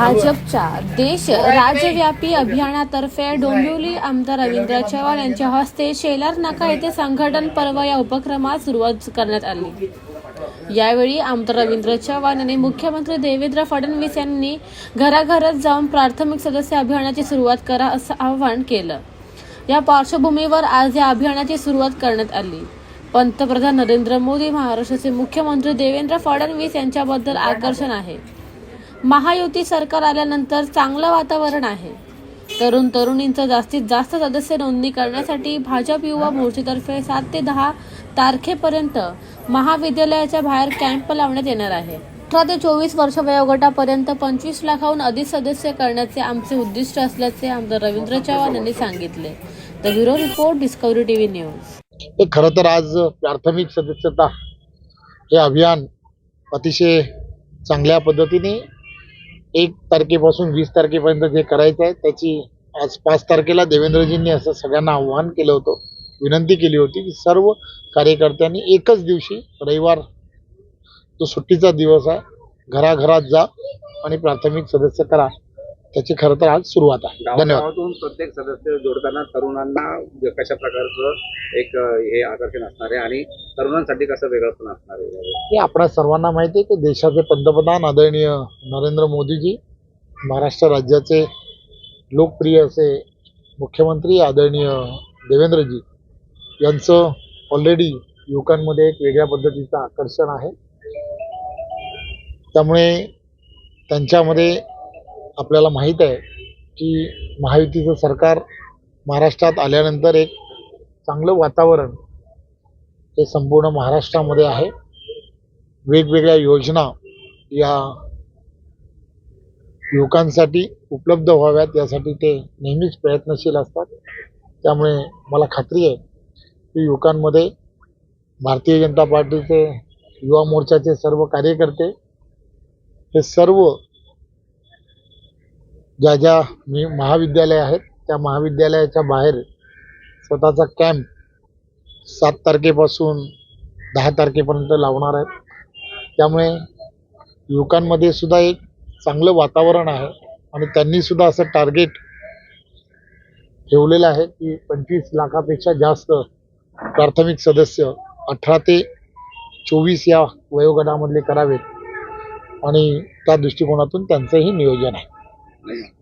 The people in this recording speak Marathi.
भाजपच्या देश राज्यव्यापी अभियानातर्फे डोंबिवली आमदार रवींद्र चव्हाण यांच्या हस्ते शेलार नाका येथे संघटन पर्व या उपक्रमास सुरुवात करण्यात आली. यावेळी आमदार रवींद्र चव्हाण यांनी मुख्यमंत्री देवेंद्र फडणवीस यांनी घराघरात जाऊन प्राथमिक सदस्य अभियानाची सुरुवात करा असं आवाहन केलं. या पार्श्वभूमीवर आज या अभियानाची सुरुवात करण्यात आली. पंतप्रधान नरेंद्र मोदी महाराष्ट्राचे मुख्यमंत्री देवेंद्र फडणवीस यांच्याबद्दल आकर्षण आहे. महायुती सरकार आल्यानंतर चांगलं वातावरण आहे. तरुण तरुणींचं जास्तीत जास्त सदस्य नोंदणी करण्यासाठी भाजप युवा मोर्चेतर्फे सात ते दहा तारखेपर्यंत महाविद्यालयाच्या बाहेर कॅम्प लावण्यात येणार आहे. अठरा ते चोवीस वर्ष वयोगटापर्यंत पंचवीस लाखाहून अधिक सदस्य करण्याचे आमचे उद्दिष्ट असल्याचे आमदार रवींद्र चव्हाण यांनी सांगितले. The bureau report discovery TV news. हे खरं तर आज प्राथमिक सदस्यता हे अभियान अतिशय चांगल्या पद्धतीने एक तारखेपासून वीस तारखेपर्यंत जे करायचं आहे त्याची आज पाच तारखेला देवेंद्रजींनी असं सगळ्यांना आव्हान केलं होतं विनंती केली होती की सर्व कार्यकर्त्यांनी एकच दिवशी रविवार जो सुट्टीचा दिवस आहे घराघरात जा आणि प्राथमिक सदस्य करा. त्याची खरं तर आज सुरुवात आहे. धन्यवाद. प्रत्येक सदस्य जोडताना तरुणांना कशा प्रकारचं एक हे आकर्षण असणार आहे आणि तरुणांसाठी कसं वेगळं पण असणार आहे हे आपणा सर्वांना माहिती आहे की देशाचे पंतप्रधान आदरणीय नरेंद्र मोदीजी महाराष्ट्र राज्याचे लोकप्रिय असे मुख्यमंत्री आदरणीय देवेंद्रजी यांचं ऑलरेडी युवकांमध्ये एक वेगळ्या पद्धतीचं आकर्षण आहे. त्यामुळे त्यांच्यामध्ये आपल्याला माहीत आहे की महायुतीचं सरकार महाराष्ट्रात आल्यानंतर एक चांगलं वातावरण हे संपूर्ण महाराष्ट्रामध्ये आहे. वेगवेगळ्या योजना या युवकांसाठी उपलब्ध व्हाव्यात यासाठी ते नेहमीच प्रयत्नशील असतात. त्यामुळे मला खात्री आहे की युवकांमध्ये भारतीय जनता पार्टीचे युवा मोर्चाचे सर्व कार्यकर्ते हे सर्व ज्या ज्या मी महाविद्यालय आहेत त्या महाविद्यालयाच्या बाहेर स्वतःचा कॅम्प सात तारखेपासून दहा तारखेपर्यंत लावणार आहेत. त्यामुळे युवकांमध्ये सुद्धा एक चांगलं वातावरण आहे आणि त्यांनीसुद्धा असं टार्गेट ठेवलेलं आहे की पंचवीस लाखापेक्षा जास्त प्राथमिक सदस्य अठरा ते चोवीस या वयोगटामधले करावेत. आणि त्या दृष्टिकोनातून त्यांचंही नियोजन आहे. Yeah.